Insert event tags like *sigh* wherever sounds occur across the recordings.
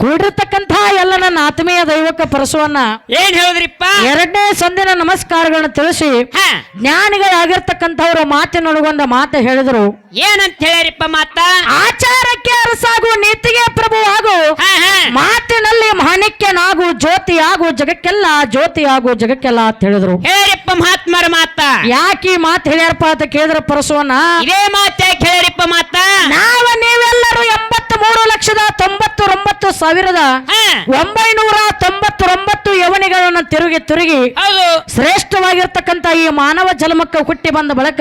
ಕೂಡಿರ್ತಕ್ಕಂಥ ಎಲ್ಲ ನನ್ನ ಆತ್ಮೀಯ ದೈವಕ ಪರಸುವನ್ನ ಏನ್ ಹೇಳಿದ್ರಿಪ್ಪ? ಎರಡನೇ ಸಂದಿನ ನಮಸ್ಕಾರಗಳನ್ನ ತಿಳಿಸಿ ಜ್ಞಾನಿಗಳಾಗಿರ್ತಕ್ಕಂಥವ್ರ ಮಾತಿನೊಳಗೊಂದ ಮಾತು ಹೇಳಿದ್ರು. ಏನಂತ ಹೇಳಿರಿಪ್ಪ ಮಾತ? ಆಚಾರಕ್ಕೆ ಅರಸಾಗು ನೀತಿಗೆ ಪ್ರಭು ಆಗು ಮಾತಿನಲ್ಲಿ ಮಾಣಿಕ್ಯನಾಗು ಜ್ಯೋತಿ ಆಗು ಜಗಕ್ಕೆಲ್ಲ ಜ್ಯೋತಿ ಆಗು ಜಗಕ್ಕೆಲ್ಲ ಅಂತ ಹೇಳಿದ್ರು. ಹೇಳಿರಿಪ್ಪ ಮಹಾತ್ಮರ ಮಾತ? ಯಾಕೆ ಈ ಮಾತು ಹೇಳ್ಯಾರಪ್ಪ ಅಂತ ಕೇಳಿದ್ರ ಪರಸುವನ್ನ? ಇದೇ ಮಾತ ಯಾಕೆ ಹೇಳ್ಯಾರಿಪ್ಪ ಮಾತ? ನಾವ ನೀವೆಲ್ಲರೂ ಎಂಬತ್ತು ಮೂರು ಲಕ್ಷದ ತೊಂಬತ್ತೊಂಬತ್ತು ಸಾವಿರದ ಹ. ಒಂಬೈನೂರ ತೊಂಬತ್ತೊಂಬತ್ತು ಯವನಿಗಳನ್ನ ತಿರುಗಿ ತಿರುಗಿ ಶ್ರೇಷ್ಠವಾಗಿರ್ತಕ್ಕಂತ ಈ ಮಾನವ ಜನ್ಮಕ್ಕ ಹುಟ್ಟಿ ಬಂದ ಬಳಕ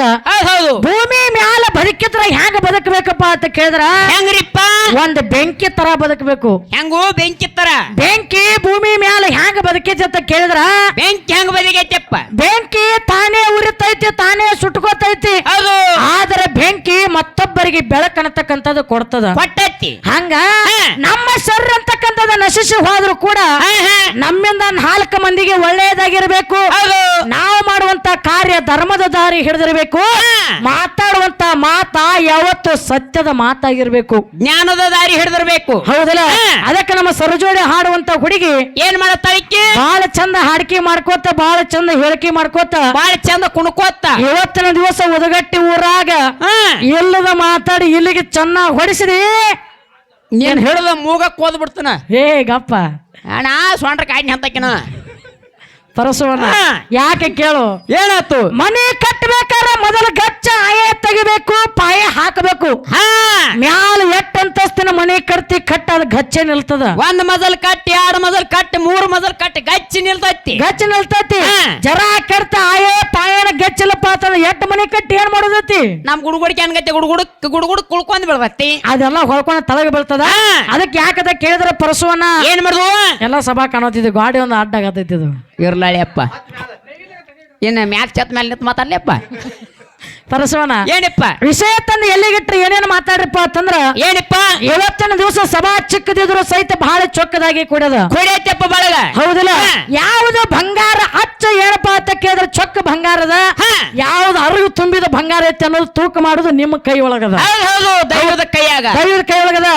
ಭೂಮಿ ಮ್ಯಾಲ ಬದುಕಿದ್ರ ಹ್ಯಾಂಗ ಬದುಕಬೇಕಪ್ಪ ಅಂತ ಕೇಳಿದ್ರ? ಹೆಂಗ್ರಿಪ್ಪ? ಒಂದ್ ಬೆಂಕಿ ತರ ಬದುಕಬೇಕು. ಹೆಂಗೋ? ಬೆಂಕಿ ತರ. ಬೆಂಕಿ ಭೂಮಿ ಮ್ಯಾಲ ಹ್ಯಾಂಗ ಬದುಕೈತಿ ಅಂತ ಕೇಳಿದ್ರ? ಬೆಂಕಿ ಹೆಂಗ್ ಬದುಕೈತಿಪ್ಪ ಬೆಂಕಿ ತಾನೇ ಉರಿತೈತಿ ತಾನೇ ಸುಟ್ಕೋತೈತಿ. ಆದ್ರೆ ಬೆಂಕಿ ಮತ್ತೊಬ್ಬರಿಗೆ ಬೆಳಕನ್ನತಕ್ಕಂಥದ್ದು ಕೊಡ್ತದ. ಕೊಟ್ಟೈತಿ. ಹಂಗ. ನಮ್ಮ ಸರ್ ಅಂತಕ್ಕಂಥದ್ದು ನಶಿಸಿ ಹೋದ್ರು ಕೂಡ ನಮ್ಮಿಂದ ನಾಲ್ಕು ಮಂದಿಗೆ ಒಳ್ಳೆಯದಾಗಿರ್ಬೇಕು. ನಾವು ಮಾಡುವಂತ ಕಾರ್ಯ ಧರ್ಮದ ದಾರಿ ಹಿಡಿದಿರ್ಬೇಕು. ಮಾತಾಡುವಂತ ಮಾತಾ ಯಾವತ್ತು ಸತ್ಯದ ಮಾತಾಗಿರ್ಬೇಕು. ಜ್ಞಾನದ ದಾರಿ ಹಿಡಿದಿರ್ಬೇಕು. ಹೌದಲ್ಲ? ಅದಕ್ಕೆ ನಮ್ಮ ಸರಜೋಡಿ ಹಾಡುವಂತ ಹುಡುಗಿ ಏನ್ ಮಾಡತ್ತಾಳಿಕ್ಕೆ ಬಹಳ ಚಂದ ಹಾಡಿಕೆ ಮಾಡ್ಕೋತ ಬಹಳ ಚಂದ ಹೇಳಿಕೆ ಮಾಡ್ಕೋತ. ಬಹಳ ಚಂದ ಕುಣ್ಕೋತ. ಇವತ್ತಿನ ದಿವಸ ಉದಗಟ್ಟಿ ಊರಾಗ ಎಲ್ಲದ ಇಲ್ಲದ ಮಾತಾಡಿ ಇಲ್ಲಿಗೆ ಚೆನ್ನಾಗಿ ಹೊಡಿಸಿದಿ? ನೀನ್ ಹೇಳಿದ ಮೂಗಕ್ಕೆ ಹೋದ್ ಬಿಡ್ತಾನ ಹೇ ಗಪ್ಪ ಅಣ್ಣ ಸೊಂಡ್ರ ಕಾಯಿನ ಹತ್ತಕಿನ ಪರಸವನ್ನ ಯಾಕೆ ಕೇಳು? ಹೇಳತ್ತು ಮನೆ ಕಟ್ಟಬೇಕಾದ್ರೆ ಮೊದಲು ಗಚ್ಚ ಆಯ ತೆಗಿಬೇಕು ಪಾಯ ಹಾಕಬೇಕು. ಹಾ. ಮ್ಯಾಲ ಎಟ್ ಅಂತಸ್ತಿನ ಮನೆ ಕಟ್ತಿ ಕಟ್ಟ ಅದ್ ಗಚ್ಚೆ ನಿಲ್ತದ. ಒಂದ್ ಮೊದಲ್ ಕಟ್ಟಿ ಎರಡು ಮೊದಲ್ ಕಟ್ಟಿ ಮೂರ್ ಮೊದಲ್ ಕಟ್ಟಿ ಗಚ್ಚಿ ನಿಲ್ತೈತಿ. ಗಚ್ಚ ನಿಲ್ತೈತಿ. ಜರ ಕರ್ತ ಆಯೇ ಪಾಯನ ಗಚ್ಚಿಲ್ಲಪ್ಪ ಅಂತಂದ್ರೆ ಎಟ್ ಮನೆ ಕಟ್ಟಿ ಏನ್ ಮಾಡೋದೈತಿ? ನಮ್ ಗುಡುಗುಡಿಕೆ ಅನ್ಗತ್ತೆ ಗುಡುಗುಡ್ ಗುಡುಗುಡ್ ಕುಳ್ಕೊಂಡ್ ಬಿಡ್ಬತ್ತಿ ಅದೆಲ್ಲ ಹೊಳ್ಕೊಂಡ ತಳಗ ಬೀಳ್ತದ. ಅದಕ್ಕೆ ಯಾಕದ ಕೇಳಿದ್ರೆ ಪರಸುವನ್ನ ಏನ್ ಮಾಡುದು? ಎಲ್ಲ ಸಭಾ ಕಾಣತ್ತಿದ್ದು ಗಾಡಿ ಒಂದು ಅಡ್ಡ ಆಗತೈತಿ ಇದು ಇರ್ಲಾಳಿ ಅಪ್ಪ. ಮ್ಯಾಚ್ ಚತ್ ಮೇಲೆ ನಿಂತ ಮಾತಾಡ್ಲಿಪ್ಪ ಪರಸುವನ ಏನಪ್ಪ? ವಿಷಯ ತಂದು ಎಲ್ಲಿಗಿಟ್ರಿ ಏನೇನು ಮಾತಾಡ್ರಪ್ಪ ಅಂತಂದ್ರ ಏನಪ್ಪ? ಇವತ್ತಿನ ದಿವಸ ಸಭಾ ಚಿಕ್ಕದಿದ್ರು ಸಹಿತ ಬಹಳ ಚೊಕ್ಕದಾಗಿ ಕೂಡದು ಕುಡಿಯತ್ತಪ್ಪ ಬಳಗ? ಹೌದಿಲ್ಲ? ಯಾವುದು ಬಂಗಾರ ಅಚ್ಚ ಏನಪ್ಪ ಅಂತ ಕೇಳಿದ್ರೆ ಚೊಕ್ಕ ಬಂಗಾರದ. ಯಾವ್ದು ಅರಗು ತುಂಬಿದ ಬಂಗಾರ ಐತೆ ಅನ್ನೋದು ತೂಕ ಮಾಡುದು ನಿಮ್ಮ ಕೈ ಒಳಗದ ಹೌದು ದೈವದ ಕೈಯಾಗ. ದೈವದ ಕೈ ಒಳಗದ.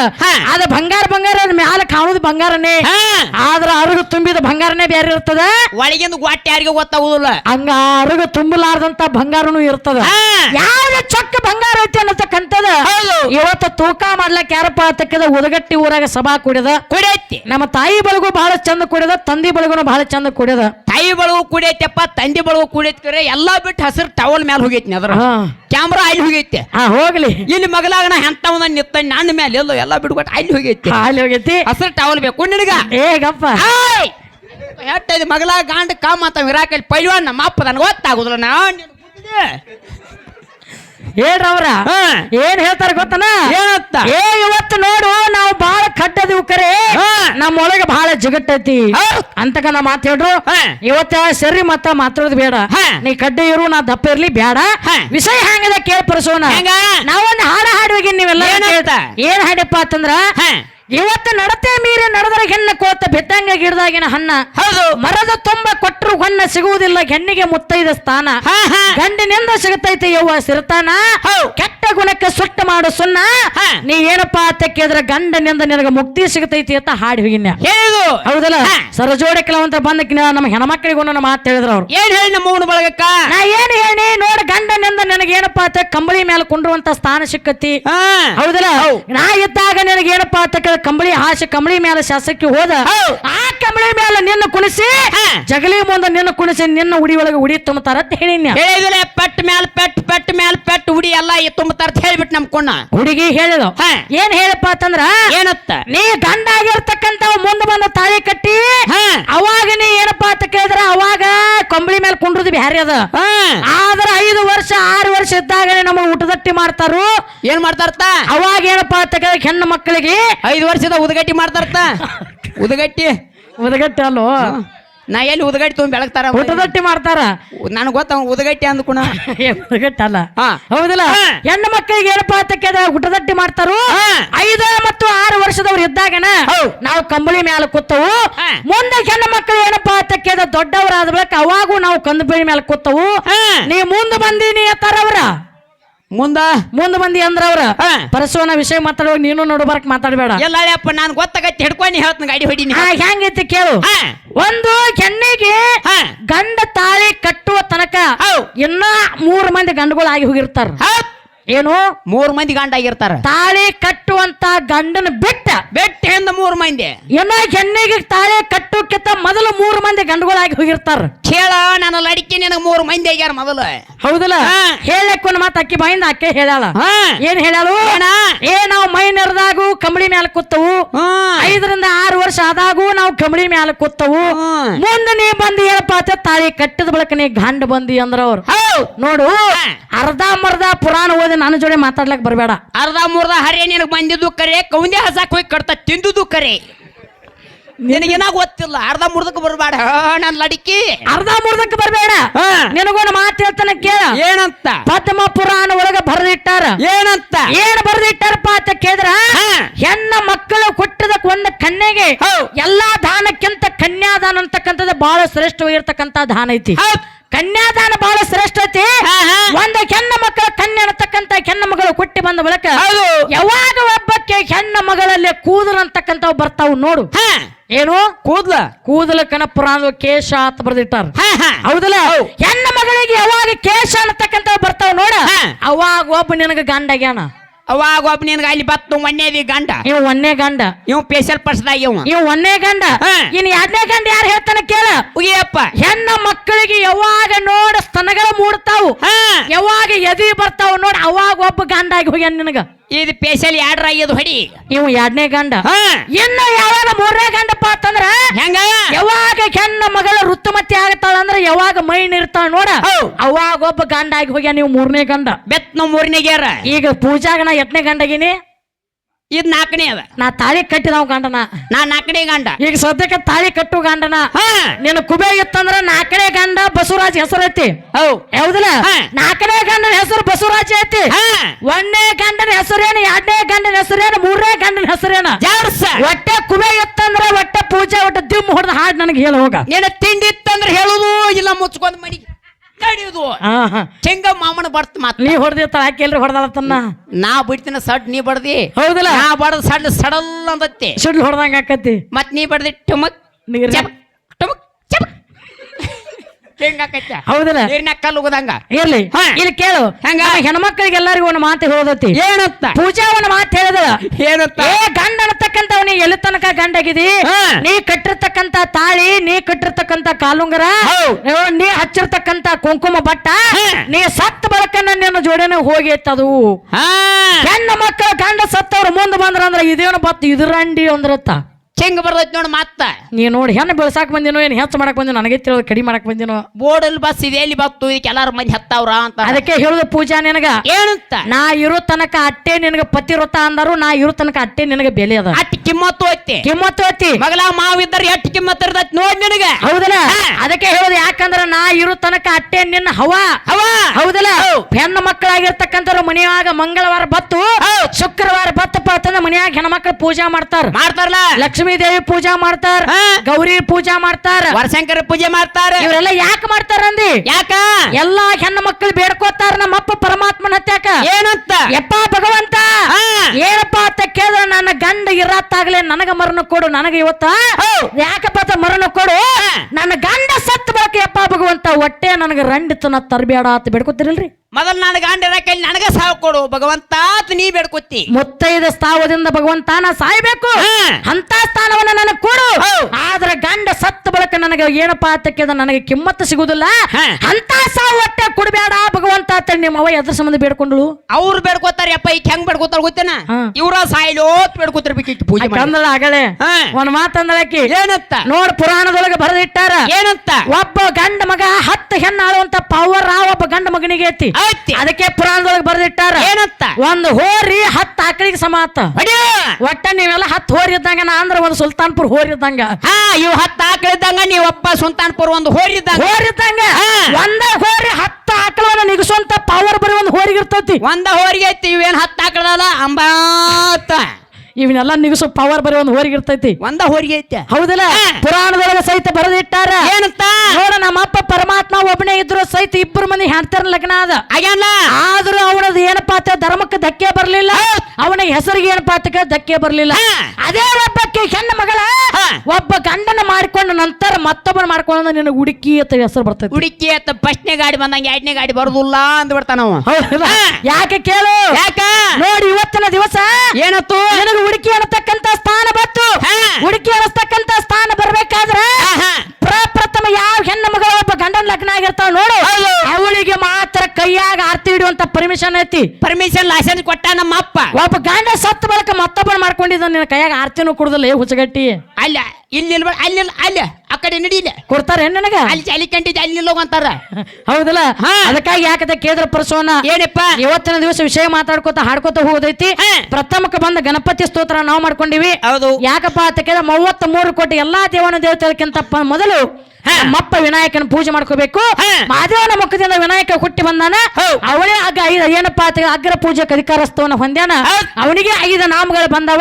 ಅದ ಬಂಗಾರ ಬಂಗಾರ ಮ್ಯಾಲ ಕಾಣುದು ಬಂಗಾರನೇ. ಆದ್ರ ಅರಗು ತುಂಬಿದ ಬಂಗಾರನೇ ಬೇರೆ ಇರ್ತದ? ಒಳಗಿಂದ ಗ್ವಾಟ್ ಯಾರಿಗೂ ಗೊತ್ತಾಗುದಿಲ್ಲ. ಹಂಗ ಅರಗು ತುಂಬಲಾರದಂತ ಬಂಗಾರನು ಇರ್ತದ. ಹಾ. ಯಾವ್ದು ಚೊಕ್ಕ ಬಂಗಾರ ಐತಿ ಅನ್ನತಕ್ಕಂಥದ. ಇವತ್ತು ತೂಕ ಮಾಡ್ಲಕ್ಕೆ ಯಾರಪ್ಪ ಅಂತಕ್ಕದ ಉದಗಟ್ಟಿ ಊರಾಗ ಸಭಾ ಕುಡಿದ ಕುಡಿಯತ್ತಿ ನಮ್ಮ ತಾಯಿ ಬಳಗು ಬಹಳ ಚಂದ ಕುಡಿದ ತಂದಿ ಬಳಗುನು ಬಹಳ ಚಂದ ಕುಡಿದ ತಾಯಿ ಬಳಗು ಕುಡಿಯತ್ತಪ್ಪ ತಂದಿ ಬಳಗು ಕುಡಿಯತ್ಕರೆ ಎಲ್ಲಾ ಬಿಟ್ಟು ಹಸಿರು ಟವಲ್ ಮೇಲೆ ಹೋಗೈತಿ ಅದ್ರ ಕ್ಯಾಮ್ರಾ ಅಲ್ಲಿ ಹೋಗೈತಿ. ಹಾ ಹೋಗ್ಲಿ. ಇಲ್ಲಿ ಮಗಲಾಗನ ಹೆಂತವನ ನಿತ್ತ ನನ್ನ ಮೇಲೆ ಎಲ್ಲೋ ಎಲ್ಲಾ ಬಿಡ್ಬಿಟ್ಟು ಅಲ್ಲಿ ಹೋಗೈತಿ. ಅಲ್ಲಿ ಹೋಗೈತಿ. ಹಸಿರು ಟವಲ್ ಬೇಕು ನಿನಗ. ಏ ಗಪ್ಪ. ಎಟ್ಟೈದು ಮಗಲ ಗಾಂಡ ಕಾಮ ಅಂತ ವಿರಾಕಲ್ ಪೈಲ್ವಾನ್ ನಮ್ಮ ಅಪ್ಪ ನನಗೆ ಗೊತ್ತಾಗುದಿಲ್ಲ. ನಾನು ಹೇಳ್ರವ್ರ. ಏನ್ ಹೇಳ್ತಾರ ಗೊತ್ತನ ಏ ಇವತ್ತು ನೋಡು ನಾವು ಬಹಳ ಕಟ್ಟದಿವ್ ಕರೆ. ನಮ್ಮೊಳಗೆ ಬಹಳ ಜಿಗಟ್ಟೈತಿ. ಅಂತಕ ನಾ ಮಾತು ಹೇಳ್ರು. ಇವತ್ತ ಸರಿ ಮತ್ತ ಮಾತಾಡೋದು ಬೇಡ ನೀ ಕಡ್ಡೆ ಇರು ನಾ ದಪ್ಪ ಇರ್ಲಿ ಬೇಡ ವಿಷಯ ಹೆಂಗದ ಕೇಳ್ಪರಿಸೋಣ? ನಾವೊಂದು ಹಾಡ ಹಾಡುವಿಗೆ ನೀವೆಲ್ಲ. ಏನ್ ಹಾಡಪ್ಪ ಅಂತಂದ್ರ. ಇವತ್ತು ನಡತೆ ಮೀರಿ ನಡೆದರೆ ಹೆಣ್ಣು ಕೋತ ಬೆತ್ತಂಗ ಗಿಡದಾಗಿನ ಹಣ್ಣ. ಹೌದು. ಮರದ ತುಂಬ ಕೊಟ್ಟರು ಹೊನ್ನ ಸಿಗುವುದಿಲ್ಲ ಹೆಣ್ಣಿಗೆ ಮುತ್ತೈದ ಸ್ಥಾನ. ಗಂಡಿನಿಂದ ಸಿಗುತ್ತೈತೆ ಯವ್ವ ಸಿರ್ತಾನ. ಕೆಟ್ಟ ಗುಣಕ್ಕೆ ಸುಟ್ಟ ಮಾಡು ಸುಣ್ಣ. ನೀ ಏನಪ್ಪಾ ಅಂತ ಕೇಳಿದ್ರೆ ಗಂಡನಿಂದ ನಿನಗೆ ಮುಕ್ತಿ ಸಿಗುತ್ತೈತಿ ಅಂತ ಹಾಡಿ ಹೋಗಿನ್ಯ. ಹೇಳಿದು ಹೌದಲ್ಲ. ಸರಜೋಡಿ ಕೆಲವಂತ ಬಂದ ನಮ್ಮ ಹೆಣ್ಮಕ್ಳಿಗೂ ನನ್ನ ಮಾತು ಹೇಳಿದ್ರು ಅವ್ರು. ಏನ್ ಹೇಳಿ ನಮ್ಮ ಮೂವನ ಬಳಗಕ್ಕ? ನಾ ಏನ್ ಹೇಳಿ? ನೋಡ ಗಂಡನಿಂದ ನನಗೆ ಏನಪ್ಪಾ ಅಂತ ಕಂಬಳಿ ಮೇಲೆ ಕುಂಡ್ರುವಂತ ಸ್ಥಾನ ಸಿಕ್ಕತಿ. ಹಾ. ಹೌದಲ್ಲ? ಹೌದ್. ನಾ ಇದ್ದಾಗ ನಿನಗೆ ಏನಪ್ಪಾ ಅಂತ ಕಂಬಳಿ ಹಾಸಿ ಕಂಬಳಿ ಮೇಲೆ ಶಾಸಕಿ ಹೋದ. ಆ ಕಂಬಳಿ ಮೇಲೆ ನಿನ್ನ ಕುಣಿಸಿ. ಜಗಲಿ ಮುಂದೆ ನಿನ್ನ ಕುಣಿಸಿ ನಿನ್ನ ಉಡಿ ಒಳಗೆ ಉಡಿ ತುಂಬತಾರ ಅಂತ ಹೇಳಿ ಹೇಳಿದ್ರೆ ಪೆಟ್ ಮ್ಯಾಲ ಪೆಟ್ ಪೆಟ್ ಮ್ಯಾಲ ಪೆಟ್ ಉಡಿ ಎಲ್ಲ ತುಂಬತಾರ ಹೇಳ್ಬಿಟ್ಟು ನಮ್ ಕೊಣ್ಣ. ಹುಡುಗಿ ಹೇಳಿದ. ಏನ್ ಹೇಳಪ್ಪ ಅಂತಂದ್ರ ಏನತ್ತ? ನೀ ಗಂಡ ಆಗಿರ್ತಕ್ಕಂತ ಮುಂದೆ ಬಂದ ತಾಳಿ ಕಟ್ಟಿ ಅವಾಗ ನೀ ಏನಪ್ಪಾ ಅಂತ ಕೇಳಿದ್ರ ಅವಾಗ ಕಂಬಳಿ ಮೇಲೆ ಕುಂಡ್ರದ್ ಬ್ಯಾರಿ ಅದ. ಆದ್ರ ಐದು ವರ್ಷ ಆರು ವರ್ಷ ಇದ್ದಾಗ ನಮ್ಮ ಊಟದಟ್ಟಿ ಮಾಡ್ತಾರು. ಏನ್ ಮಾಡ್ತಾರ ಅವಾಗ ಏನಪ್ಪಾ ಅಂತ ಕೇಳಿದ್ರೆ ಹೆಣ್ಣು ಮಕ್ಕಳಿಗೆ ಐದು ವರ್ಷದ ಉದಗಟ್ಟಿ ಮಾಡ್ತಾರತ್ತ? *laughs* ಉದಗಟ್ಟಿ? ಉದಗಟ್ಟಿ ಅಲ್ಲೋ? ನಾ ಎಲ್ಲಿ ಉದಗಟ್ಟಿ ತುಂಬ ಬೆಳಗ್ತಾರ ಊಟದಟ್ಟಿ ಮಾಡ್ತಾರ? ನನಗೆ ಗೊತ್ತ ಉದ್ಗಟ್ಟಿ ಉದಗಟ್ಟಿ ಅಂದ್ಕುಣ. *laughs* ಉದಗಟ್ಟಿ ಅಲ್ಲ. ಹೌದಲ್ಲ? ಹೆಣ್ಣು ಮಕ್ಕಳಿಗೆ ಏನಪ್ಪಾ ಅಂತ ಕೇಳಿದ್ರೆ ಊಟದಟ್ಟಿ ಮಾಡ್ತಾರು. ಐದು ಮತ್ತು ಆರು ವರ್ಷದವ್ರು ಇದ್ದಾಗನ. ನಾವು ಕಂಬಳಿ ಮೇಲೆ ಕೂತವು. ಮುಂದೆ ಹೆಣ್ಣು ಮಕ್ಕಳು ಏನಪ್ಪಾ ಅಂತ ಕೇಳಿದ್ರೆ ದೊಡ್ಡವರಾದ ಬಳಿಕ ಅವಾಗೂ ನಾವು ಕಂಬಳಿ ಮೇಲೆ ಕೂತವು. ನೀ ಮುಂದೆ ಬಂದೀನಿ ಅಂತಾರ ಅವ್ರ ಮುಂದ? ಮುಂದ ಮಂದಿ ಅಂದ್ರ ಅವ್ರ. ಪರಸುವನ ಪರಶುವನ ವಿಷಯ ಮಾತಾಡುವಾಗ ನೀನು ನೋಡ್ಬಾರಕ್ ಮಾತಾಡಬೇಡ. ಎಲ್ಲ ಅಪ್ಪ ನಾನು ಗೊತ್ತಾಗತ್ತೆ ಹಿಡ್ಕೊಂಡು ಹೇಳ್ತೀನಿ ಗಾಡಿ ಹೊಡಿನಿ ಹೆಂಗೈತಿ ಕೇಳು. ಒಂದು ಕೆನ್ನೆಗೆ ಗಂಡ ತಾಳಿ ಕಟ್ಟುವ ತನಕ ಇನ್ನೂ ಮೂರು ಮಂದಿ ಗಂಡುಗಳು ಆಗಿ ಹೋಗಿರ್ತಾರ. ಏನು ಮೂರ್ ಮಂದಿ ಗಂಡ ಆಗಿರ್ತಾರ. ತಾಳಿ ಕಟ್ಟುವಂತ ಗಂಡನ ಬಿಟ್ಟ. ಬೆಟ್ಟ ಹೆಂದ ಮೂರ್ ಮಂದಿ? ಏನೋ ಹೆಣ್ಣಿಗೆ ತಾಳಿ ಕಟ್ಟೋಕ್ಕಿಂತ ಮೊದಲು ಮೂರು ಮಂದಿ ಗಂಡಗಳಾಗಿ ಹೋಗಿರ್ತಾರ. ಕೇಳ ನನ್ನ ಲಡಿಕೆ ನಿನಗ ಮೂರ್ ಮಂದಿ ಆಗ್ಯಾರ ಮೊದಲು. ಹೌದಲ್ಲ? ಹೇಳಕ್ಕೊಂದು ಹೇಳಕ್ ಒಂದ್ ಮಾತು ಅಕ್ಕಿ ಬಾಯಿಂದ ಅಕ್ಕಿ ಹೇಳಲ್ಲ ಏನ್ ಹೇಳಲು ಏನ? ಏ ನಾವು ಮೈ ನೆರೆದಾಗೂ ಕಂಬಳಿ ಮ್ಯಾಲ ಕೂತವು. ಐದರಿಂದ ಆರು ವರ್ಷ ಆದಾಗೂ ನಾವು ಕಂಬಳಿ ಮ್ಯಾಲ ಕೂತವು. ಮುಂದೆ ನೀ ಬಂದು ಏನಪ್ಪ ಅಂತ ತಾಳಿ ಕಟ್ಟಿದ ಬಳಕನೆ ನೀ ಗಂಡ ಬಂದಿ ಅಂದ್ರ ಅವ್ರು. ನೋಡು ಅರ್ಧ ಮರ್ಧ ಪುರಾಣ ಓದಿ ನನ್ನ ಜೋಡಿ ಮಾತಾಡ್ಲಕ್ ಬರಬೇಡ. ಅರ್ಧ ಮುರ್ದ ಹರೇ ನಿನಗೆ ಬಂದಿದ್ದು ಕರೆ ಕೌಂದೆ ಹಸಾಕ್ ಹೋಗಿ ಕಟ್ತ ತಿಂದುದು ಕರೆ. ನಿನಗೇನ ಗೊತ್ತಿಲ್ಲ. ಅರ್ಧ ಮುರ್ದಕ್ಕೆ ಬರಬೇಡ. ನನ್ನ ಲಡಿಕಿ. ಅರ್ಧ ಮುರ್ದಕ್ಕೆ ಬರಬೇಡ. ನಿನಗೊಂದು ಮಾತು ಹೇಳ್ತಾನೆ ಕೇಳ. ಏನಂತ? ಪದ್ಮ ಪುರಾಣ ಒಳಗ ಬರೆದಿಟ್ಟಾರ. ಏನಂತ? ಏನ್ ಬರೆದಿಟ್ಟಾರಪ್ಪ ಅಂತ ಕೇಳಿದ್ರ? ಹೆಣ್ಣ ಮಕ್ಕಳು ಕೊಟ್ಟದಕ್ಕೆ ಒಂದು ಕನ್ಯೆಗೆ ಹೌದ್. ಎಲ್ಲಾ ದಾನಕ್ಕಿಂತ ಕನ್ಯಾದಾನ ಅಂತಕ್ಕಂಥದ್ದು ಬಹಳ ಶ್ರೇಷ್ಠವಾಗಿರ್ತಕ್ಕಂಥ ದಾನ ಐತಿ. ಕನ್ಯಾದಾನ ಬಹಳ ಶ್ರೇಷ್ಠತೆ. ಒಂದು ಹೆಣ್ಣು ಮಕ್ಕಳ ಕನ್ಯೆ ಅನ್ನತಕ್ಕಂತ ಹೆಣ್ಣ ಮಗಳು ಕೊಟ್ಟಿ ಬಂದ ಬಳಕ. ಯಾವಾಗ ಒಬ್ಬಕ್ಕೆ ಹೆಣ್ಣ ಮಗಳಲ್ಲಿ ಕೂದಲು ಅಂತಕ್ಕಂಥವು ಬರ್ತಾವ ನೋಡು. ಹಾ. ಏನು? ಕೂದಲ. ಕೂದಲ ಕಣ ಪುರಾಣ ಕೇಶ ಅಂತ ಬರ್ದಿಟ್ಟಾರ. ಹಾ ಹಾ. ಹೌದಲ್ಲ? ಹೆಣ್ಣ ಮಗಳಿಗೆ ಯಾವಾಗ ಕೇಶ ಅನ್ನತಕ್ಕಂಥವು ಬರ್ತಾವ ನೋಡ. ಅವಾಗ ಒಬ್ಬ ನಿನಗ ಗಂಡ ಆಗ್ಯಾನ. ಅವಾಗ ಒಬ್ಬ ನಿನ್ಗ ಅಲ್ಲಿ ಬತ್ತು ಒಂದೇದಿ ಗಂಡ. ಇವ್ ಒಂದೇ ಗಂಡ. ಇವ್ ಸ್ಪೆಷಲ್ ಪರ್ಸನ್ ಇವ. ಇವ್ ಒಂದೇ ಗಂಡ. ಹಾ. ಇನ್ ಎರಡನೇ ಗಂಡ ಯಾರು ಹೇಳ್ತಾನೆ ಕೇಳ. ಉಗಿಯಪ್ಪ. ಹೆಣ್ಣ ಮಕ್ಕಳಿಗೆ ಯಾವಾಗ ನೋಡ ಸ್ತನಗಳ ಮೂಡ್ತಾವು. ಹಾ. ಯಾವಾಗ ಎದಿ ಬರ್ತಾವ ನೋಡ ಅವಾಗ ಒಬ್ಬ ಗಂಡ ಆಗಿ ಹೋಗ್ಯಾನ ನಿನಗ. ಇದು ಪೇಶಲ್ ಯಾಡ್ರ ಐದು ಹೊಡಿ. ನೀವು ಎರಡನೇ ಗಂಡ. ಇನ್ನು ಯಾವಾಗ ಮೂರನೇ ಗಂಡಪ್ಪ ಅಂತಂದ್ರ ಹೆಂಗ? ಯಾವಾಗ ಕೆನ್ನ ಮಗಳ ಋತುಮತಿ ಆಗತ್ತಾಳ ಅಂದ್ರ ಯಾವಾಗ ಮೈನ್ ಇರ್ತಾಳ ನೋಡ. ಅವಾಗ ಒಬ್ಬ ಗಂಡ ಆಗಿ ಹೋಗ್ಯ ನೀವು ಮೂರನೇ ಗಂಡ. ಬೆತ್ ಮೂರನೇ ಗೇರ ಈಗ ಪೂಜಾಗ ನಾ ಎಟ್ನೇ ಗಂಡಗಿನಿ ಇದು ನಾಲ್ಕನೇ ಅದ. ನಾ ತಾಳಿ ಕಟ್ಟಿದವ್ ಗಂಡನ. ನಾ ನಾಲ್ಕನೇ ಗಂಡ. ಈಗ ಸದ್ಯಕ್ಕೆ ತಾಳಿ ಕಟ್ಟು ಗಂಡನ. ಹಾ. ನಿನ್ನ ಕುಬೆ ಇತ್ತಂದ್ರ ನಾಲ್ಕನೇ ಗಂಡ ಬಸವರಾಜ್ ಹೆಸರು ಐತಿ. ಹೌ. ಹೌದಿಲ್ಲ. ನಾಲ್ಕನೇ ಗಂಡನ ಹೆಸರು ಬಸವರಾಜ್ ಐತಿ. ಹಾ. ಒಂದನೇ ಗಂಡನ ಹೆಸರೇನು ಎರಡನೇ ಗಂಡನ ಹೆಸರೇನು ಮೂರನೇ ಗಂಡನ ಹೆಸರೇನು? ಒಟ್ಟೆ ಕುಬೆ ಇತ್ತಂದ್ರ ಒಟ್ಟೆ ಪೂಜೆ ಒಟ್ಟೆ ದಿಮ್ ಹೊಡೆದ ಹಾಡ್ ನನಗೆ ಹೇಳ ಹೋಗ. ನಿನ್ನ ತಿಂಡಿ ಇತ್ತಂದ್ರೆ ಹೇಳುದು ಇಲ್ಲ ಮುಚ್ಕೊಂಡ್ ಮಡಿ ನಡೆಯುದು ಹಾ ಹಾ. ಚೆಂಗ ಮಾಮನ ಬರ್ತ ಮಾತ್ ನೀ ಹೊಡೆದಿರ್ತಾಳ ಆಕೆ ಎಲ್ರಿ ಹೊಡೆದತ್ತನ್ನ ನಾ ಬಿಡ್ತೀನಿ ಸಡ್ ನೀ ಬಡ್ದಿ. ಹೌದಲ್ಲ? ನಾ ಬಡದ್ ಸಡ್ ಸಡಲ್ ಅಂದತ್ತೆ ಸಿಡ್ಲು ಹೊಡೆದಂಗ ಆಕತಿ. ಮತ್ ನೀ ಬಡ್ದಿ ಟುಮಕ್ ನೀರ್ ಹೆಂಗ ಆಕೈತ ಹೌದಲ್ಲ? ನೀರಿನ ಕಲ್ಲು ಉಗದಂಗ. ಇರ್ಲಿ. ಹಾ. ಇಲ್ಲಿ ಕೇಳು. ಹಂಗ? ಹೆಣ್ಮಕ್ಳಿಗೆ ಎಲ್ಲರಿಗೂ ಒಂದು ಮಾತು ಹೇಳೋದತಿ. ಏನತ್ತ ಪೂಜಾ ಒಂದು ಮಾತು ಹೇಳಿದಳ ಏನಂತ? ಏ ಗಂಡ ಅನ್ನತಕ್ಕಂಥವ್ ನೀ ಎಲ್ಲಿ ತನಕ ಗಂಡಾಗಿದಿ? ನೀ ಕಟ್ಟಿರ್ತಕ್ಕಂತ ತಾಳಿ ನೀ ಕಟ್ಟಿರ್ತಕ್ಕಂತ ಕಾಲುಂಗರ. ನೀ ಹಚ್ಚಿರ್ತಕ್ಕಂತ ಕುಂಕುಮ ಬಟ್ಟ. ನೀ ಸತ್ತ ಬಳಕ ನಿನ್ನ ಜೋಡಿನ ಹೋಗಿ ಹಾ. ಹೆಣ್ಣು ಮಕ್ಕಳ ಗಂಡ ಸತ್ತವ್ರು ಮುಂದೆ ಬಂದ್ರ ಅಂದ್ರ ಇದೇನು ಬತ್ತು ಇದ್ರಂಡಿ ಅಂದ್ರತ್ತ. ಚೆಂಗ ಬರ್ತೈತಿ ನೋಡ್ ಮತ್ತ? ನೀ ನೋಡಿ ಹೆಣ್ಣು ಬೆಳ್ಸಾಕ್ ಬಂದಿನೋ ಏನ್ ಹೆಚ್ಚು ಮಾಡಕ್ ಬಂದಿನೋ? ನನಗೆ ತಿಳಿದು ಕಡಿಮೆ ಮಾಡಕ್ ಬಂದಿನೋ? ಬೋರ್ಡಲ್ಲಿ ಬಸ್ ಇದೆ ಎಲ್ಲಿ ಬತ್ತು? ಇದಕ್ಕೆ ಎಲ್ಲಾರು ಮಂದಿ ಹತ್ತಾವ್ರ ಅಂತ. ಅದಕ್ಕೆ ಹೇಳುದು ಪೂಜಾ ನಿನಗ. ಏನಂತ? ನಾ ಇರೋ ತನಕ ಅಟ್ಟೆ ನಿನಗ ಪತಿವ್ರತ ಅಂದರು ನಾ ಇರೋ ತನಕ ಅಟ್ಟೆ ನಿನಗ ಬೆಲೆ ಅದ. ಅಟ್ ಕಿಮ್ಮತ್ತು ಐತಿ ಕಿಮ್ಮತ್ತು ಐತಿ ಮಗಳ ಮಾವಿದ್ದರ ಎಷ್ಟು ಕಿಮ್ಮತ್ ಇರ್ತೈತಿ ನೋಡಿ ನಿನಗ. ಹೌದಲ್ಲ? ಅದಕ್ಕೆ ಹೇಳುದು ಯಾಕಂದ್ರ ನಾ ಇರೋ ತನಕ ಅಟ್ಟೆ ನಿನ್ನ ಹವಾ. ಅವ ಹೌದಲ್ಲ? ಹೌದ್. ಹೆಣ್ಣು ಮಕ್ಕಳಾಗಿರ್ತಕ್ಕಂಥವ್ರು ಮನೆಯಾಗ ಮಂಗಳವಾರ ಬತ್ತು. ಶುಕ್ರವಾರ ಬತ್ತಪ್ಪ ಅಂತಂದ್ರೆ ಮನೆಯಾಗ ಹೆಣ್ಮಕ್ಳು ಪೂಜಾ ಮಾಡ್ತಾರ. ಮಾಡ್ತಾರಲ್ಲ? ಲಕ್ಷ್ಮೀ ದೇವಿ ಪೂಜಾ ಮಾಡ್ತಾರ ಹಾ. ಗೌರಿ ಪೂಜಾ ಮಾಡ್ತಾರ. ವರಶಂಕರ ಪೂಜೆ ಮಾಡ್ತಾರ. ಇವರೆಲ್ಲ ಯಾಕೆ ಮಾಡ್ತಾರ ಅಂದಿ? ಯಾಕ? ಎಲ್ಲಾ ಹೆಣ್ಣು ಮಕ್ಕಳು ಬೇಡ್ಕೋತಾರ ನಮ್ಮಪ್ಪ ಪರಮಾತ್ಮನ ಹತ್ಯಾಕ. ಏನಂತ? ಯಪ್ಪ ಭಗವಂತ! ಹಾ. ಏನಪ್ಪ ಅಂತ ಕೇಳಿದ್ರೆ ನನ್ನ ಗಂಡ ಇರತ್ತಾಗ್ಲೇ ನನಗ ಮರಣ ಕೊಡು ನನಗ ಇವತ್ತ ಹೌದ್. ಯಾಕಪ್ಪ ಅಂತ ಮರಣ ಕೊಡು? ನನ್ನ ಗಂಡ ಸತ್ ಬಳಕ ಯಪ್ಪ ಭಗವಂತ ಹೊಟ್ಟೆ ನನಗ ರಂಡಿತನ ತರಬೇಡ ಅಂತ ಬೇಡ್ಕೊತಿರಲ್ರಿ? ಮೊದಲ್ ನನ್ನ ಗಂಡರ ಕೈಲಿ ನನಗ ಸಾವು ಕೊಡು. ಭಗವಂತ ಅಂತ ನೀ ಬೇಡ್ಕೊತಿ ಮುತ್ತೈದ ಸ್ಥಾವದಿಂದ ಭಗವಂತ ನಾ ಸಾಯ್ಬೇಕು. ಅಂತ ಸ್ಥಾನವನ್ನ ನನಗೆ ಕೊಡು. ಆದ್ರೆ ಗಂಡ ಸತ್ತ ಬಳಕ ನನಗೆ ಏನಪ್ಪಾ ಅಂತ ನನಗೆ ಕಿಮ್ಮತ್ತು ಸಿಗುದಿಲ್ಲ. ಅಂತ ಸಾವು ಹೊಟ್ಟೆ ಕೊಡಬೇಡ ಭಗವಂತ ಅಂತ ನಿಮ್ಮ ಅವ ಎದ್ರ ಸಂಬಂಧ ಬೇಡ್ಕೊಂಡ್ಳು? ಅವ್ರು ಬೇಡ್ಕೋತಾರ ಯಪ್ಪ ಈಗ ಹೆಂಗ್ ಬೇಡ್ಕೋತಾರ ಗೊತ್ತೇನ. ಇವ್ರ ಸಾಯ್ಲೋತ್ ಬೇಡ್ಕೋತಿರ್ಬೇಕು ಪೂಜೆ ಹಾ. ಒಂದ್ ಮಾತಂದಳಕಿ ಏನಂತ? ನೋಡ್ ಪುರಾಣದೊಳಗೆ ಬರೆದಿಟ್ಟಾರ. ಏನಂತ? ಒಬ್ಬ ಗಂಡ ಮಗ ಹತ್ತು ಹೆಣ್ಣು ಆಳುವಂತ ಪವರ್ ಆ ಒಬ್ಬ ಗಂಡ ಮಗನಿಗೆ ಐತಿ. ಐತಿ ಅದಕ್ಕೆ ಪುರಾಣದೊಳಗೆ ಬರೆದಿಟ್ಟಾರ. ಏನಂತ? ಒಂದು ಹೋರಿ ಹತ್ತು ಆಕಳಿಗೆ ಸಮಾತ. ಒಟ್ಟ ನೀವೆಲ್ಲ ಹತ್ತು ಹೋರಿ ಇದ್ದಂಗ ನಾ ಅಂದ್ರ ಒಂದು ಸುಲ್ತಾನ್ಪುರ್ ಹೋರಿ ಇದ್ದಂಗ. ಹಾ ಇವ್ ಆಕಳ ಇದ್ದಂಗ ನೀವಪ್ಪ ಸುಲ್ತಾನ್ಪುರ್ ಒಂದು ಹೋರಿ ಇದ್ದಂಗ. ಹೋರಿ ಇದ್ದಂಗ. ಒಂದ ಹೋರಿ ಹತ್ತು ಆಕಳವನ್ನ ನಿಗಸುವಂತ ಪವರ್ ಬರೀ ಒಂದು ಹೋರಿಗೆ ಇರ್ತೈತಿ. ಒಂದ ಹೋರಿಗೆ ಐತಿ ಇವೇನ್ ಹತ್ತು ಆಕಳದಲ್ಲ ಅಂಬಾತ. ಇವನ್ನೆಲ್ಲ ನಿಗಸೋ ಪವರ್ ಬರೀ ಒಂದು ಹೋರಿಗಿರ್ತೈತಿ ಒಂದ ಹೋರಿಗೆ ಐತೆ. ಹೌದಲ್ಲ. ಪುರಾಣದೊಳಗ ಸಹಿತ ಬರೆದಿಟ್ಟಾರ. ಏನಂತ? ನೋಡ ನಮ್ಮಪ್ಪ ಪರಮಾತ್ಮ ಒಬ್ಬನೇ ಇದ್ರು ಸಹಿತ ಇಬ್ಬರು ಮನೆ ಹೆಣ್ತಾರ ಲಗ್ನ ಅದ. ಆಗ್ಯಾನ ಅವನದು ಏನಪ್ಪಾ ಅಂತ ಧರ್ಮಕ್ಕೆ ಧಕ್ಕೆ ಬರಲಿಲ್ಲ. ಅವನ ಹೆಸರಿಗೆ ಏನಪ್ಪಾ ಅಂತ ಧಕ್ಕೆ ಬರ್ಲಿಲ್ಲ. ಅದೇ ಒಬ್ಬಕ್ಕೆ ಹೆಣ್ಣು ಮಗಳ. ಒಬ್ಬ ಗಂಡನ ಮಾಡ್ಕೊಂಡ ನಂತರ ಮತ್ತೊಬ್ಬನ ಮಾಡ್ಕೊಂಡು ನಿನ್ನ ಹುಡುಕಿ ಅಂತ ಹೆಸರು ಬರ್ತದೆ ಹುಡುಕಿ ಅಂತ ಫಸ್ಟ್ನೇ ಗಾಡಿ ಬಂದಂಗೆ ಎರಡನೇ ಗಾಡಿ ಬರುದಿಲ್ಲ ಅಂದ್ ಬಿಡ್ತಾನ. ಯಾಕೆ ಕೇಳು. ಯಾಕ? ನೋಡಿ ಇವತ್ತಿನ ದಿವಸ ಏನತ್ತು? ನಿನಗೆ ಹುಡುಕಿ ಅನ್ನತಕ್ಕಂತ ಸ್ಥಾನ ಬತ್ತು. ಹುಡುಕಿ ಅನ್ನತಕ್ಕಂತ ಸ್ಥಾನ ಬರ್ಬೇಕಾದ್ರೆ. ಪ್ರಪ್ರಥಮ ಯಾವ ಹೆಣ್ಣು ಮಗಳ ಒಬ್ಬ ಗಂಡನ ಲಗ್ನ ಆಗಿರ್ತಾವ ನೋಡು. ಅವಳಿಗೆ ಮಾತ್ರ ಕೈಯಾಗ ಹಿಡಿಯುವಂತ ಪರ್ಮಿಷನ್ ಐತಿ. ಪರ್ಮಿಷನ್ ಲೈಸೆನ್ಸ್ ಕೊಟ್ಟ ನಮ್ಮ ಅಪ್ಪ ಒಬ್ಬ ಗಂಡ ಸತ್ತ ಬಳಕ ಮತ್ತೊಬ್ಬನ ಮಾಡ್ಕೊಂಡಿದ್ದ ನಿನ್ನ ಕೈಯಾಗ ಆರ್ತಿನೂ ಕುಡ್ದಲ್ಲ ಏ ಹುಚ್ಚಗಟ್ಟಿ. ಅಲ್ಲ ಇಲ್ಲಿ ನಿಲ್ಬೇಡ ಅಲ್ಲಿ ನಿಲ್ ಅಲ್ಲಿ ಆ ಕಡೆ ನಡೀಲಿ. ಕೊಡ್ತಾರ ನನಗ? ಅಲ್ಲಿ ಅಲ್ಲಿ ಕಂಟಿದ್ದೆ ಅಲ್ಲಿ ಹೋಗಂತಾರ ಹೌದಲ್ಲ? ಹಾ. ಅದಕ್ಕಾಗಿ ಯಾಕದ ಕೇಂದ್ರ ಪರಸೋನ? ಏನಪ್ಪ? ಇವತ್ತಿನ ದಿವಸ ವಿಷಯ ಮಾತಾಡ್ಕೋತ ಹಾಡ್ಕೋತ ಹೋಗೋದೈತಿ ಹಾ. ಪ್ರಥಮಕ್ಕೆ ಬಂದ ಗಣಪತಿ ಸ್ತೋತ್ರ ನಾವು ಮಾಡ್ಕೊಂಡಿವಿ. ಹೌದು. ಯಾಕಪ್ಪ ಅಂತ ಕೇಳಿದ್ರೆ ಮೂವತ್ತ ಮೂರು ಕೋಟಿ ಎಲ್ಲಾ ದೇವನ ದೇವತೆಗಳಕ್ಕಿಂತ ಪ- ಮೊದಲು. ನಮ್ಮಪ್ಪ ವಿನಾಯಕನ ಪೂಜೆ ಮಾಡ್ಕೋಬೇಕು. ಮಾಧವನ ಮಾದೇವನ ಮುಖದಿಂದ ವಿನಾಯಕ ಹುಟ್ಟಿ ಬಂದಾನ. ಅವನೇ ಆಗ ಐದು ಏನಪ್ಪಾ ಅಗ್ರ ಪೂಜೆಗೆ ಅಧಿಕಾರಸ್ಥವನ್ನ ಹೊಂದ್ಯಾನ. ಹೌದ್. ಅವನಿಗೆ ಐದು ನಾಮಗಳು ಬಂದವ.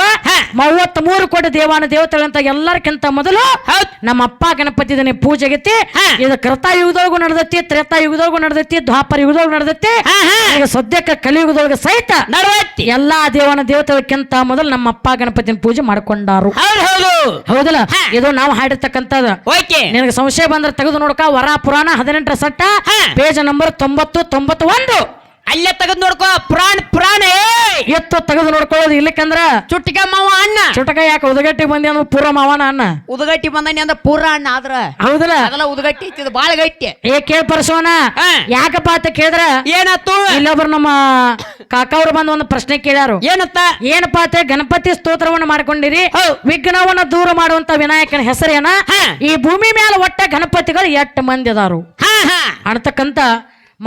ಮೂವತ್ತ್ ಮೂರು ಕೋಟಿ ದೇವಾನ ದೇವತೆಗಳಂತ ಎಲ್ಲರಿಗಿಂತ ಮೊದಲು ನಮ್ಮ ಅಪ್ಪ ಗಣಪತಿ ಪೂಜೆ ಹಾ. ಇದು ನಡೆದೈತಿ ತ್ರೇತಾಯುಗದೊಳಗು ನಡೆದೈತಿ ದ್ವಾಪರ ಯುಗದೊಳಗು ನಡೆದೈತಿ ದ್ವಾಪರ ಯುಗದೊಳಗು ಈಗ ಸದ್ಯಕ್ಕೆ ಕಲಿಯುಗದೊಳಗೆ ಸಹಿತ ನಡವತ್ತಿ. ಎಲ್ಲಾ ದೇವನ ದೇವತೆಗಳಕ್ಕಿಂತ ಮೊದಲು ನಮ್ಮ ಅಪ್ಪ ಗಣಪತಿನ ಪೂಜೆ ಮಾಡ್ಕೊಂಡಾರು. ಹೌದು ಹೌದು. ಹೌದಲ್ಲ. ಇದು ನಾವು ಹಾಡಿರ್ತಕ್ಕಂಥದ್ದು. ಓಕೆ. ನಿನಗೆ ಸಂಶಯ ಬಂದ್ರೆ ತೆಗೆದು ನೋಡ್ಕ. ವರ ಪುರಾಣ ಹದಿನೆಂಟರ ಸಟ್ಟ. ಪೇಜ್ ನಂಬರ್ ತೊಂಬತ್ತು ತೊಂಬತ್ತು ಒಂದು ಅಲ್ಲೇ ತೆಗೆದು ನೋಡ್ಕೋ ಪ್ರಾಣ ಪ್ರಾಣ ಏ ಎತ್ತು ತೆಗೆದು ನೋಡ್ಕೊಳ್ಳೋದು ಇಲ್ಲಕ್ಕಂದ್ರ ಚುಟ್ಟಿಕ ಮಾವ ಅಣ್ಣ. ಚುಟಕ ಯಾಕೆ ಉದಗಟ್ಟಿ ಬಂದಿ ಅಂದ್ರೆ ಪೂರ ಮಾವನ ಅಣ್ಣ? ಉದಗಟ್ಟಿ ಬಂದನಿ ಅಂದ್ರ ಪೂರ ಅಣ್ಣ ಆದ್ರ. ಹೌದಲ್ಲ? ಅದೆಲ್ಲ ಉದಗಟ್ಟಿ ಇತ್ತಿದ್ ಬಾಳ ಗಟ್ಟಿ. ಏ ಕೇಳ ಪರಸೋನ. ಯಾಕಪ್ಪ ಅಂತ ಕೇಳಿದ್ರ? ಏನಾತು ಇಲ್ಲೊಬ್ರು ನಮ್ಮ ಕಾಕಾವ್ರು ಬಂದು ಒಂದು ಪ್ರಶ್ನೆ ಕೇಳ್ಯಾರು. ಏನತ್ತ? ಏನಪ್ಪ ಅಂತ ಗಣಪತಿ ಸ್ತೋತ್ರವನ್ನ ಮಾಡ್ಕೊಂಡಿರಿ. ವಿಘ್ನವನ್ನ ದೂರ ಮಾಡುವಂತ ವಿನಾಯಕನ ಹೆಸರೇನ? ಈ ಭೂಮಿ ಮೇಲೆ ಒಟ್ಟ ಗಣಪತಿಗಳು ಎಷ್ಟು ಮಂದಿ ಅದಾರು? ಹಾ ಹಾ. ಅನ್ನತಕ್ಕಂತ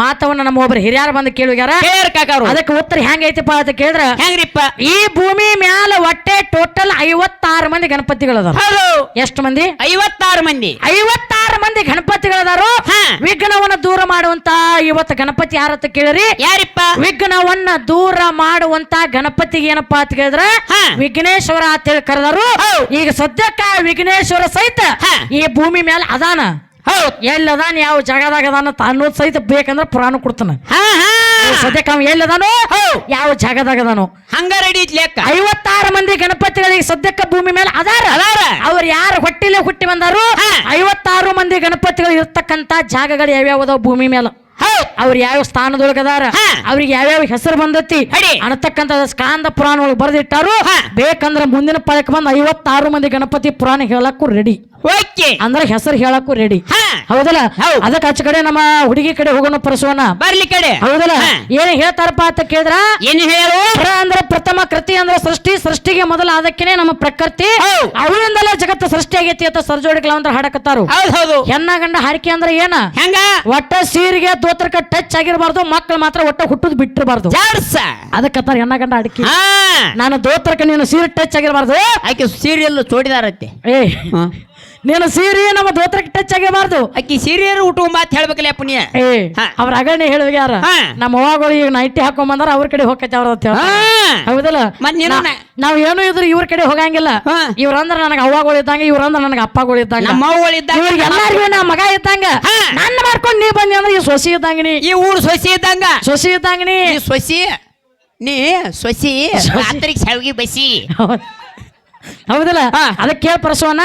ಮಾತವನ್ನ ನಮ್ಮ ಒಬ್ರು ಹಿರಿಯರು ಬಂದು ಕೇಳುಗ್ಯಾರ ಅದಕ್ಕೆ ಉತ್ತರ ಹೆಂಗೈತಿಪ್ಪ ಅಂತ ಕೇಳಿದ್ರ? ಹೆಂಗ್ರಿಪ್ಪ? ಈ ಭೂಮಿ ಮ್ಯಾಲ ಒಟ್ಟೆ ಟೋಟಲ್ ಐವತ್ತಾರು ಮಂದಿ ಗಣಪತಿಗಳು ಅದಾರ ಹೌದು. ಎಷ್ಟು ಮಂದಿ? ಐವತ್ತಾರು ಮಂದಿ. ಐವತ್ತಾರು ಮಂದಿ ಗಣಪತಿಗಳದಾರು. ವಿಘ್ನವನ್ನ ದೂರ ಮಾಡುವಂತ ಇವತ್ತು ಗಣಪತಿ ಯಾರತ್ತ ಕೇಳಿರಿ? ಯಾರಿಪ್ಪ? ವಿಘ್ನವನ್ನ ದೂರ ಮಾಡುವಂತ ಗಣಪತಿ ಏನಪ್ಪಾ ಅಂತ ಕೇಳಿದ್ರ. ವಿಘ್ನೇಶ್ವರ ಅಂತ ಹೇಳಿ ಕರೆದಾರು. ಈಗ ಸದ್ಯಕ್ಕ ವಿಘ್ನೇಶ್ವರ ಸಹಿತ ಈ ಭೂಮಿ ಮೇಲೆ ಅದಾನ. ಹೌದು. ಎಲ್ಲದಾನ ಯಾವ ಜಾಗದಾಗ ಅದಾನ ಅನ್ನೋದು ಸಹಿತ ಬೇಕಂದ್ರೆ ಪುರಾಣ ಕೊಡ್ತಾನ. ಸದ್ಯಕ್ಕ ಅವ ಎಲ್ಲದಾನೋ? ಯಾವ ಜಾಗದಾಗ ಅದಾನೋ? ಹಂಗ ರೆಡಿ ಐತ್ ಲೆಕ್ಕ. ಐವತ್ತಾರು ಮಂದಿ ಗಣಪತಿಗಳಿಗೆ ಸದ್ಯಕ್ಕ ಭೂಮಿ ಮೇಲೆ ಅದಾರ. ಅದಾರ. ಅವ್ರು ಯಾರು ಹೊಟ್ಟಿಲೆ ಹುಟ್ಟಿ ಬಂದಾರು. ಐವತ್ತಾರು ಮಂದಿ ಗಣಪತಿಗಳು ಇರ್ತಕ್ಕಂತ ಜಾಗಗಳು ಯಾವ್ಯಾವ ಅದಾವ ಭೂಮಿ ಮೇಲೆ? ಅವ್ರು ಯಾವ ಸ್ಥಾನದೊಳಗ ಅದಾರ. ಅವ್ರಿಗೆ ಯಾವ್ಯಾವ ಹೆಸರು ಬಂದತಿ. ಅನ್ನತಕ್ಕಂತ ಸ್ಕಾಂದ ಪುರಾಣ ಒಳಗೆ ಬರೆದಿಟ್ಟಾರು. ಬೇಕಂದ್ರೆ ಬೇಕಂದ್ರ ಮುಂದಿನ ಪದಕ್ಕೆ ಬಂದು ಐವತ್ತಾರು ಮಂದಿ ಗಣಪತಿ ಪುರಾಣ ಹೇಳಕ್ಕೂ ರೆಡಿ ಓಕೆ ಅಂದ್ರೆ ಹೆಸರು ಹೇಳಕ್ಕೂ ರೆಡಿ ಹೌದಲ್ಲ? ಹೌದ್. ಅದಕ್ಕೆ ಆಚೆ ಕಡೆ ನಮ್ಮ ಹುಡುಗಿ ಕಡೆ ಹೋಗೋಣ ಪರಸೋಣ. ಬರ್ಲಿ ಕಡೆ. ಹೌದಲ್ಲ. ಏನ್ ಹೇಳ್ತಾರಪ್ಪ ಅಂತ ಕೇಳಿದ್ರ? ಏನ್ ಹೇಳು? ಅಂದ್ರೆ ಪ್ರಥಮ ಕೃತಿ ಅಂದ್ರೆ ಸೃಷ್ಟಿ ಸೃಷ್ಟಿಗೆ ಮೊದಲ ಅದಕ್ಕೇನೆ ನಮ್ಮ ಪ್ರಕೃತಿ. ಅವರಿಂದಲೇ ಜಗತ್ತು ಸೃಷ್ಟಿ ಆಗೈತಿ ಅಂತ ಸರ್ಜೋಡಿಗಳ ಅಂದ್ರೆ ಹಾಡಕತ್ತಾರು. ಹೌದು ಹೌದು. ಹೆಣ್ಣ ಗಂಡ ಹಾರಿಕೆ ಅಂದ್ರೆ ಏನ? ಹೆಂಗ? ಒಟ್ಟ ಸೀರಿಗೆ ದೋತ್ರಕ ಟಚ್ ಆಗಿರಬಾರ್ದು ಮಕ್ಕಳು ಮಾತ್ರ ಒಟ್ಟ ಹುಟ್ಟುದ್ ಬಿಟ್ಟಿರಬಾರ್ದು. ಅದಕ್ಕೆ ಅದಕ್ಕತ್ತಾರ ಹೆಣ್ಣ ಗಂಡ ಅಡಿಕೆ ನಾನು ದೋತ್ರಕ ನೀನು ಸೀರೆ ಟಚ್ ಆಗಿರಬಾರ್ದು. ಆಕೆ ಸೀರಿಯಲ್ ತೋಡಿದಾರತ್ತೆ ಏ. ನೀನು ಸೀರೆ ನಮ್ಮ ದೋತ್ರಕ್ಕೆ ಟಚ್ ಆಗಬಾರ್ದು ಅಕ್ಕಿ ಸೀರಿಯರು ಊಟ ಮಾತ್ ಹೇಳ್ಬೇಕಲ್ಲ ಪುಣ್ಯ ಏ ಹಾ. ಅವ್ರ ಅಗಣಿ ಹೇಳಿದ್ವಿ ಯಾರ ಹಾ. ನಮ್ಮ ಅವ್ವಗಳು ಈಗ ನೈಟಿ ಹಾಕೊಂಡ್ ಬಂದಾರ ಅವ್ರ ಕಡೆ ಹೋಗ್ಕತ್ತ ಅವ್ರ ಅಂತ ಹೇಳ್ತಾರೆ. ಹೌದಲ್ಲ ಮತ್ ನೀನು ನಾ- ನಾವ್ ಏನು ಇದ್ರು ಇವ್ರ ಕಡೆ ಹೋಗಂಗಿಲ್ಲ ಹಾ. ಇವ್ರಂದ್ರ ನನಗ ಅವ್ವಗಳು ಇದ್ದಂಗ ಇವ್ರಂದ್ರ ನನಗ ಅಪ್ಪಗಳು ಇದ್ದಂಗ ನಮ್ಮ ಅವ್ವಳಿದ್ದಾಗ ಇವ್ರಿಗೆ ಎಲ್ಲಾರಿಗೂ ನಾ ಮಗ ಇದ್ದಂಗ ಹಾ. ನನ್ನ ಮಾಡ್ಕೊಂಡ್ ನೀ ಬಂದಿ ಅಂದ್ರೆ ಈ ಸೊಸಿ ಇದ್ದಂಗ ನೀ ಈ ಊರು ಸೊಸಿ ಇದ್ದಂಗ ಸೊಸಿ ಇದ್ದಂಗ ನೀ ಈ ಸೊಸಿ ನೀ ಸೊಸಿ ಸೊಸಿ. ರಾತ್ರಿಗೆ ಶಾವಿಗೆ ಬಸಿ ಹೌದ್. ಹೌದಲ್ಲ. ಅದಕ್ಕೆ ಕೇಳ ಪ್ರಸವನ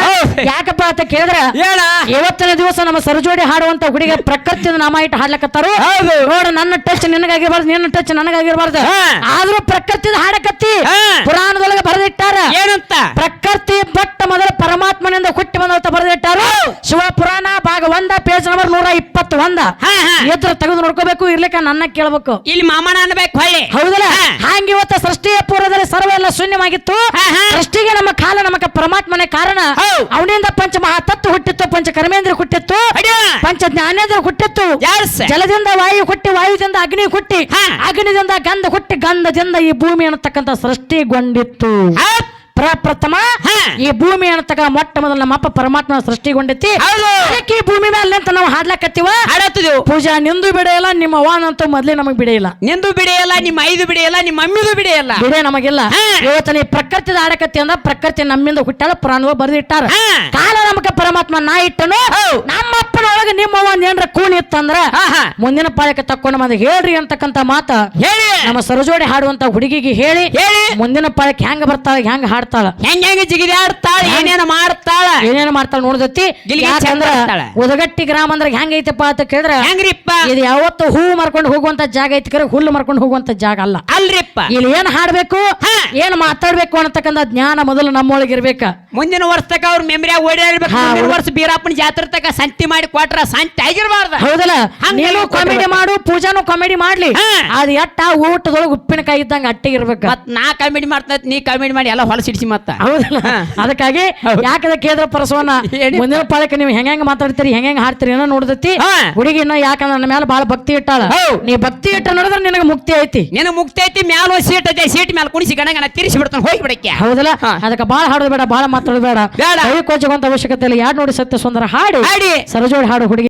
ಯಾಕಪ್ಪ ಅಂತ ಕೇಳಿದ್ರ ಇವತ್ತನೇ ದಿವಸ ನಮ್ಮ ಸರಜೋಡಿ ಹಾಡುವಂತ ಹುಡುಗ ಪ್ರಕೃತಿ ನಾಮ ಇಟ್ಟು ಹಾಡ್ಲಕತ್ತಾರು. ನೋಡ ನನ್ನ ಟಚ್ ನಿನಗಾಗಿರ್ಬಾರ್ದು ನಿನ್ನ ಟಚ್ ನನಗಾಗಿರ್ಬಾರ್ದು. ಆದ್ರೂ ಪ್ರಕೃತಿ ಹಾಡಕತ್ತಿ. ಪುರಾಣದೊಳಗೆ ಬರೆದಿಟ್ಟಾರ. ಏನಂತ? ಪ್ರಕೃತಿ ಬಟ್ಟ ಮೊದಲ ಪರಮಾತ್ಮನಿಂದ ಹುಟ್ಟಿ ಬಂದಂತ ಬರೆದಿಟ್ಟಾರು. ಶಿವ ಪುರಾಣ ಭಾಗ ಒಂದ ಪೇಜ್ ನಂಬರ್ ನೂರ ಇಪ್ಪತ್ತು ಒಂದ ಇದ್ರ ತೆಗೆದು ನೋಡ್ಕೋಬೇಕು ಇರ್ಲಿಕ್ಕ ನನ್ನ ಕೇಳಬೇಕು. ಇಲ್ಲಿ ಮಾಮನ ಅನ್ಬೇಕು ಹೊಳ್ಳಿ. ಹೌದಲ್ಲ? ಹಂಗಿವತ್ತ ಇವತ್ತ ಸೃಷ್ಟಿಯ ಪೂರ್ವದಲ್ಲಿ ಸರ್ವ ಎಲ್ಲ ಶೂನ್ಯವಾಗಿತ್ತು. ಸೃಷ್ಟಿಗೆ ನಮ್ಮ ಕಾಲ ನಮಗ ಪರಮಾತ್ಮನೇ ಕಾರಣ ಅವನಿಂದ ಪಂಚ ಮಹಾತತ್ವ ಹುಟ್ಟಿತ್ತು ಪಂಚ ಕರ್ಮೇಂದ್ರ ಹುಟ್ಟಿತ್ತು. ಪಂಚ ಜ್ಞಾನೇಂದ್ರ ಹುಟ್ಟಿತ್ತು? ಜಲದಿಂದ ವಾಯು ಹುಟ್ಟಿ ವಾಯುದಿಂದ ಅಗ್ನಿ ಹುಟ್ಟಿ. ಅಗ್ನಿದಿಂದ ಗಂಧ ಹುಟ್ಟಿ ಗಂಧದಿಂದ ಈ ಭೂಮಿ ಅನ್ನತಕ್ಕಂಥ ಸೃಷ್ಟಿಗೊಂಡಿತ್ತು. ಪ್ರಪ್ರಥಮ. ಈ ಭೂಮಿ ಅನ್ನತಕ್ಕ ಮೊಟ್ಟ ಮೊದಲ ನಮ್ಮಪ್ಪ ಪರಮಾತ್ಮ ಸೃಷ್ಟಿಗೊಂಡೈತಿ ಅದಕ್ಕೆ ಈ ಭೂಮಿ ಮೇಲೆ ಅಂತ ನಾವು ಹಾಡ್ಲಕತ್ತೀವ? ಹಾಡತ್ತಿದೆವು ಪೂಜಾ ನಿಂದು ಬಿಡೆಯಲ್ಲ ನಿಮ್ಮ ಅವ್ವನಂತೂ ಮೊದ್ಲೇ ನಮಗ್ ಬಿಡೆಯಿಲ್ಲ. ನಿಂದು ಬಿಡೆಯಲ್ಲ ನಿಮ್ಮ ಐದು ಬಿಡೆಯಲ್ಲ ನಿಮ್ಮ ಅಮ್ಮಿದು ಬಿಡೆಯಲ್ಲ. ಬಿಡೆ ನಮಗಿಲ್ಲ. ಇವತ್ತು ನೀ ಪ್ರಕೃತಿದ ಆಡಕತ್ತಿ ಅಂದ್ರ ಪ್ರಕೃತಿ ನಮ್ಮಿಂದ ಹುಟ್ಟಾಳ ಪುರಾಣವ ಬರೆದಿಟ್ಟಾರ. ಕಾಲ ನಮಗ ಪರಮಾತ್ಮ ನಾ ಇಟ್ಟನು. ಹೌದ್. ನಮ್ಮಪ್ಪನೊಳಗೆ ನಿಮ್ಮ ಒಂದ್ ಏನ್ರ ಕೂಣಿ ಇತ್ತಂದ್ರ. ಮುಂದಿನ ಪಾಯಕ್ಕೆ ತಕ್ಕೊಂಡು ಬಂದ ಹೇಳ್ರಿ ಅಂತಕ್ಕಂತ ಮಾತ. ಹೇಳಿ. ನಮ್ಮ ಸರಜೋಡಿ ಹಾಡುವಂತ ಹುಡುಗಿಗೆ ಹೇಳಿ. ಹೇಳಿ. ಮುಂದಿನ ಪಾಯಕ್ಕೆ ಹೆಂಗ ಬರ್ತಾಳ ಹೆಂಗ ಹಾಡ್ತಾಳ ಹೆಂಗ ಹೆಂಗ ಜಿಗಿದಾಡ್ತಾಳ ಏನೇನ ಮಾಡ್ತಾಳ? ಏನೇನು ಮಾಡ್ತಾಳ ನೋಡ್ದತಿ ಯಾಕಂದ್ರ ಉದಗಟ್ಟಿ ಗ್ರಾಮ ಅಂದ್ರೆ ಹೆಂಗ ಐತಪ್ಪ ಅಂತ ಕೇಳಿದ್ರ ಹೆಂಗ್ರಿಪ್ಪ? ಇದು ಯಾವತ್ತು ಹೂ ಮಾರ್ಕೊಂಡು ಹೋಗುವಂತ ಜಾಗ ಐತಿ ಕರೆ ಹುಲ್ಲು ಮಾರ್ಕೊಂಡು ಹೋಗುವಂತ ಜಾಗ ಅಲ್ಲ. ಅಲ್ರಿಪ್ಪ. ಇಲ್ಲಿ ಏನ್ ಹಾಡ್ಬೇಕು. ಏನ್ ಮಾತಾಡ್ಬೇಕು ಅನ್ನತಕ್ಕಂಥ ಜ್ಞಾನ ಮೊದಲು ನಮ್ಮೊಳಗೆ ಇರ್ಬೇಕ ಮುಂದಿನ ವರ್ಷ ತಕ ಅವ್ರ ಮೆಮ್ರಿ ಓಡಾಡ್ಬೇಕು ಹಾ, ವರ್ಷ ಬೀರಪ್ಪನ ಜಾತ್ರೆ ತಕ ಸಂತಿ ಮಾಡಿ ಕೊಟ್ರ ಸಂತಿ ಆಗಿರ್ಬಾರ್ದ. ಹೌದಲ್ಲ? ನೀನು ಕಾಮಿಡಿ ಮಾಡು ಪೂಜಾನು ಕಾಮಿಡಿ ಮಾಡ್ಲಿ. ಅದ್ ಎಟ್ಟ ಊಟದೊಳಗೆ ಉಪ್ಪಿನಕಾಯಿ ಇದ್ದಂಗ ಅಟ್ಟೆ ಇರ್ಬೇಕ. ಮತ್ ನಾ ಕಾಮಿಡಿ ಮಾಡ್ತಾ ನೀ ಕಾಮಿಡಿ ಮಾಡಿ ಎಲ್ಲ ಹೊಲಸಿಡಿಸಿ ಮತ್ತ? ಹೌದಲ್ಲ? ಅದಕ್ಕಾಗಿ ಯಾಕಂದ್ರೆ ಕೇಂದ್ರ ಪರಸವನ್ನ? ಮುಂದಿನ ಪಾಳಕ್ಕೆ ನೀವು ಹೆಂಗ್ ಮಾತಾಡ್ತೀರಿ ಹೆಂಗ ಹಾಡ್ತೀರಿ ಏನೋ ನೋಡ್ದತಿ. ಹುಡುಗಿ ಇನ್ನ ಯಾಕಂದ್ರೆ ನನ್ನ ಮೇಲೆ ಬಹಳ ಭಕ್ತಿ ಇಟ್ಟಾಳ. ನೀ ಭಕ್ತಿ ಇಟ್ಟ ನೋಡಿದ್ರೆ ನಿನಗೆ ಮುಕ್ತಿ ಐತಿ. ನಿನಗೆ ಮುಕ್ತಿ ಐತಿ ಮ್ಯಾಲ ಒಂದ್ ಸೀಟ್ ಐತಿ ಸೀಟ್ ಮ್ಯಾಲ ಕುಣಿಸಿ ಗಣಗಣ ತಿರ್ಸಿ ಬಿಡ್ತಾನೆ ಹೋಗಿ ಬಿಡಕ್ಕೆ. ಹೌದಲ್ಲ. ಅದಕ್ಕೆ ಬಹಳ ಹಾಡೋದು ಬೇಡ ಬಾಳ ಮಾತಾಡೋದು ಬೇಡ. ಕೈ ಅವಶ್ಯಕತೆ ಇಲ್ಲ. ಯಾರು ನೋಡಿ ಸತ್ಯ ಸುಂದರ ಹಾಡು. ಹಾಡಿ. ಸರಜೋಡಿ ಹಾಡು ಹುಡುಗಿ.